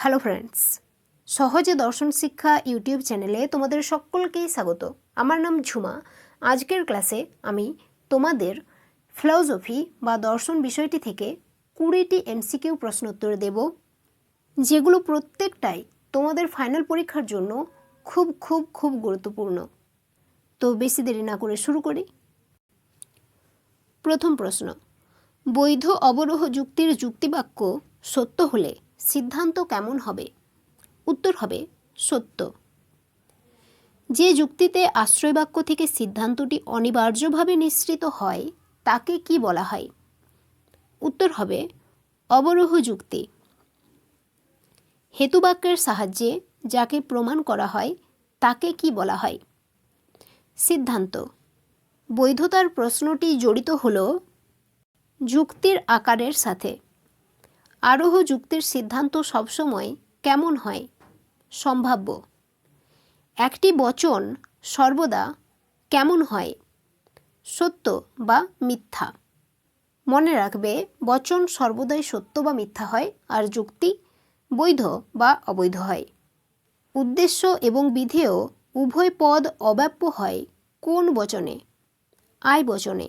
Hello friends সহজে দর্শন শিক্ষা ইউটিউব চ্যানেলে তোমাদের সকলকেই স্বাগত। আমার নাম ঝুমা। আজকের ক্লাসে আমি তোমাদের ফিলসফি বা দর্শন বিষয়টি থেকে কুড়িটি এমসিকিউ প্রশ্ন উত্তর দেব, যেগুলো প্রত্যেকটাই তোমাদের ফাইনাল পরীক্ষার জন্য খুব খুব খুব গুরুত্বপূর্ণ। তো বেশি দেরি না করে শুরু করি। প্রথম প্রশ্ন। বৈধ অবরোহ যুক্তির যুক্তিবাক্য সত্য হলে সিদ্ধান্ত কেমন হবে? উত্তর হবে, সত্য। যে যুক্তিতে আশ্রয়বাক্য থেকে সিদ্ধান্তটি অনিবার্যভাবে নিঃসৃত হয়, তাকে কি বলা হয়? উত্তর হবে, অবরোহ যুক্তি। হেতুবাক্যের সাহায্যে যাকে প্রমাণ করা হয়, তাকে কি বলা হয়? সিদ্ধান্ত। বৈধতার প্রশ্নটি জড়িত হল যুক্তির আকারের সাথে। আরোহ যুক্তির সিদ্ধান্ত সবসময় কেমন হয়? সম্ভাব্য। একটি বচন সর্বদা কেমন হয়? সত্য বা মিথ্যা? মনে রাখবে, বচন সর্বদাই সত্য বা মিথ্যা হয় আর যুক্তি বৈধ বা অবৈধ হয়। উদ্দেশ্য এবং বিধেয় উভয় পদ অব্যাপ্য হয় কোন বচনে? আয় বচনে।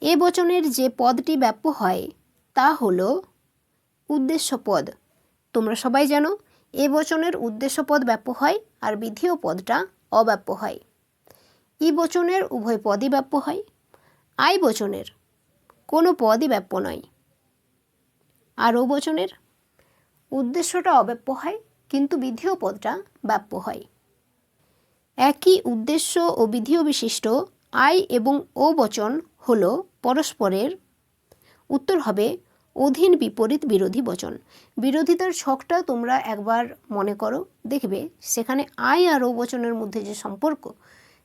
এ বচনের যে পদটি ব্যাপ্য হয় তা হল উদ্দেশ্যপদ। তোমরা সবাই জানো, এ বচনের উদ্দেশ্য পদ ব্যাপ্য হয় আর বিধেয় পদটা অব্যাপ্য হয়। ই বচনের উভয় পদই ব্যাপ্য হয়। আই বচনের কোনো পদই ব্যাপ্য নয়। আর ও বচনের উদ্দেশ্যটা অব্যাপ্য হয়, কিন্তু বিধেয় পদটা ব্যাপ্য হয়। একই উদ্দেশ্য ও বিধিও বিশিষ্ট আই এবং ও বচন হল পরস্পরের উত্তর হবে অধীন বিপরীত বিরোধী বচন। বিরোধিতার ছকটা তোমরা একবার মনে করো, দেখবে সেখানে আয় আর ও বচনের মধ্যে যে সম্পর্ক,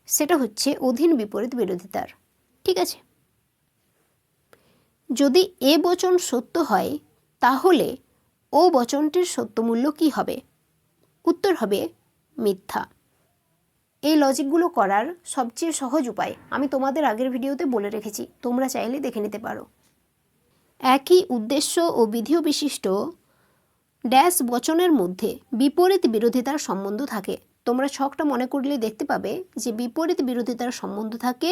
সেটা হচ্ছে অধীন বিপরীত বিরোধিতার। ঠিক আছে? যদি এ বচন সত্য হয়, তাহলে ও বচনটির সত্যমূল্য কি হবে? উত্তর হবে মিথ্যা। এই লজিকগুলো করার সবচেয়ে সহজ উপায় আমি তোমাদের আগের ভিডিওতে বলে রেখেছি, তোমরা চাইলে দেখে নিতে পারো। একই উদ্দেশ্য ও বিধিও বিশিষ্ট। ড্যাশ বচনের মধ্যে বিপরীত বিরোধিতার সম্বন্ধ থাকে। তোমরা ছকটা মনে করলে দেখতে পাবে যে বিপরীত বিরোধিতার সম্বন্ধ থাকে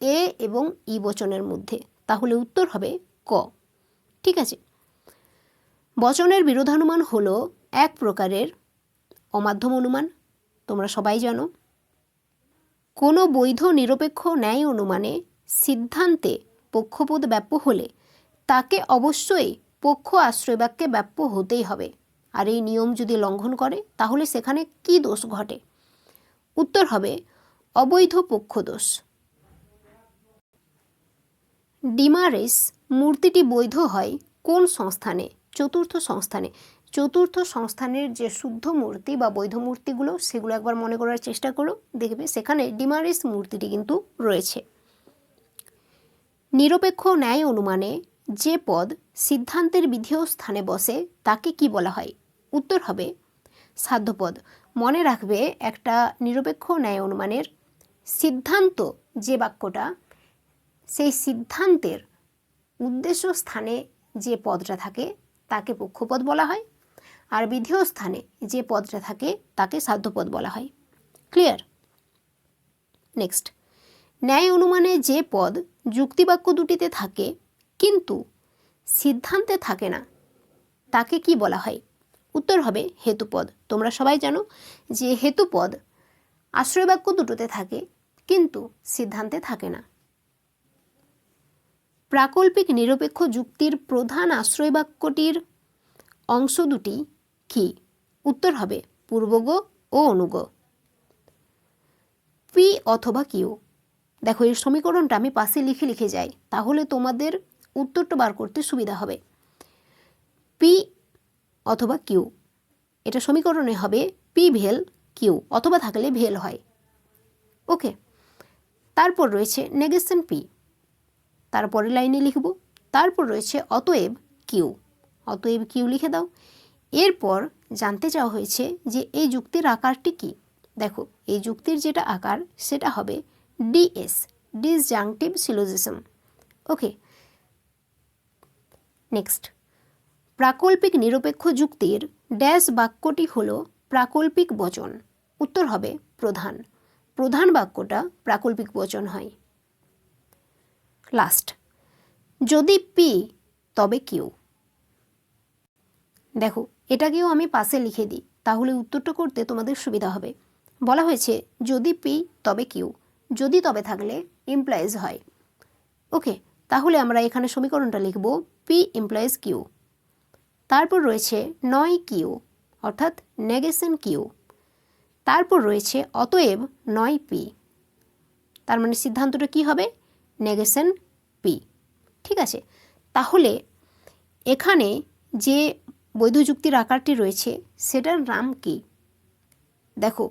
এ এবং ই বচনের মধ্যে। তাহলে উত্তর হবে ক। ঠিক আছে? বচনের বিরোধানুমান হলো এক প্রকারের অমাধ্যম অনুমান। তোমরা সবাই জানো। কোনো বৈধ নিরপেক্ষ ন্যায় অনুমানে সিদ্ধান্তে পক্ষপদ ব্যাপ্য হলে তাকে অবশ্যই পক্ষ আশ্রয় বাক্যে ব্যাপ্য হতেই হবে। আর এই নিয়ম যদি লঙ্ঘন করে, তাহলে সেখানে কি দোষ ঘটে? উত্তর হবে, অবৈধ পক্ষ দোষ। ডিমারেস মূর্তিটি বৈধ হয় কোন সংস্থানে? চতুর্থ সংস্থানে। চতুর্থ সংস্থানের যে শুদ্ধ মূর্তি বা বৈধ মূর্তিগুলো, সেগুলো একবার মনে করার চেষ্টা করো। দেখবে সেখানে ডিমারেস মূর্তিটি কিন্তু রয়েছে। নিরপেক্ষ ন্যায় অনুমানে যে পদ সিদ্ধান্তের বিধেয় স্থানে বসে, তাকে কি বলা হয়? উত্তর হবে সাধ্যপদ মনে রাখবে একটা নিরপেক্ষ ন্যায় অনুমানের সিদ্ধান্ত যে বাক্যটা, সেই সিদ্ধান্তের উদ্দেশ্য স্থানে যে পদটা থাকে, তাকে পক্ষপদ বলা হয়। আর বিধেয় স্থানে যে পদটা থাকে, তাকে সাধ্যপদ বলা হয়। ক্লিয়ার? নেক্সট। ন্যায় অনুমানে যে পদ যুক্তিবাক্য দুটিতে থাকে কিন্তু সিদ্ধান্তে থাকে না। তাকে কি বলা হয়? উত্তর হবে হেতুপদ। তোমরা সবাই জানো যে হেতুপদ আশ্রয়বাক্য দুটোতে থাকে, কিন্তু সিদ্ধান্তে থাকে না। প্রাকল্পিক নিরপেক্ষ যুক্তির প্রধান আশ্রয়বাক্যটির অংশ দুটি কি? উত্তর হবে পূর্বগ ও অনুগ। পি অথবা কিউ। দেখো, এই সমীকরণটা আমি পাশে লিখে লিখে যাই। তাহলে তোমাদের উত্তরটা বার করতে সুবিধা হবে। পি অথবা কিউ এটা সমীকরণে হবে পি ভেল কিউ অথবা থাকলে ভেল হয়। ওকে তারপর রয়েছে নেগেশন পি তারপরে লাইনে লিখব। তারপর রয়েছে অতএব কিউ অতএব কিউ লিখে দাও। এরপর জানতে চাওয়া হয়েছে যে এই যুক্তির আকারটি কি? দেখো, এই যুক্তির যেটা আকার, সেটা হবে DS disjunctive syllogism. Okay next. প্রাকল্পিক নিরপেক্ষ যুক্তির ড্যাশ বাক্যটি হল প্রাকল্পিক বচন। উত্তর হবে প্রধান। প্রধান বাক্যটা প্রাকল্পিক বচন হয়। লাস্ট। যদি পি, তবে কিউ। দেখো, এটাকেও আমি পাশে লিখে দিই, তাহলে উত্তরটা করতে তোমাদের সুবিধা হবে। বলা হয়েছে, যদি পি, তবে কিউ। যদি তবে থাকলে ইমপ্লয়েজ হয়। ওকে, তাহলে আমরা এখানে সমীকরণটা লিখব পি ইমপ্লয়েজ কিউ তারপর রয়েছে নয় কিউ অর্থাৎ নেগেশন কিউ তারপর রয়েছে অতএব নয় পি তার মানে সিদ্ধান্তটা কি হবে? নেগেশন পি ঠিক আছে? তাহলে এখানে যে বৈধ যুক্তির আকারটি রয়েছে, সেটার নাম কি? দেখো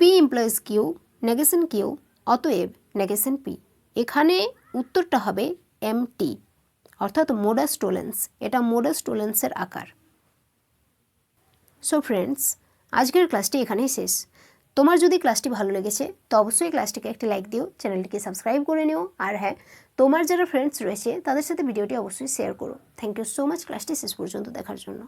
P implies Q negation Q অতএব নেগেশন পি এখানে উত্তরটা হবে এম টি অর্থাৎ মোডাস টোলেন্স এটা মোডাস টোলেন্সের আকার। সো ফ্রেন্ডস আজকের ক্লাসটি এখানেই শেষ। তোমার যদি ক্লাসটি ভালো লেগেছে, তো অবশ্যই ক্লাসটিকে একটি লাইক দিও চ্যানেলটিকে সাবস্ক্রাইব করে নিও, আর হ্যাঁ তোমার যারা ফ্রেন্ডস রয়েছে, তাদের সাথে ভিডিওটি অবশ্যই শেয়ার করো। থ্যাংক ইউ সো মাচ ক্লাসটি শেষ পর্যন্ত দেখার জন্য।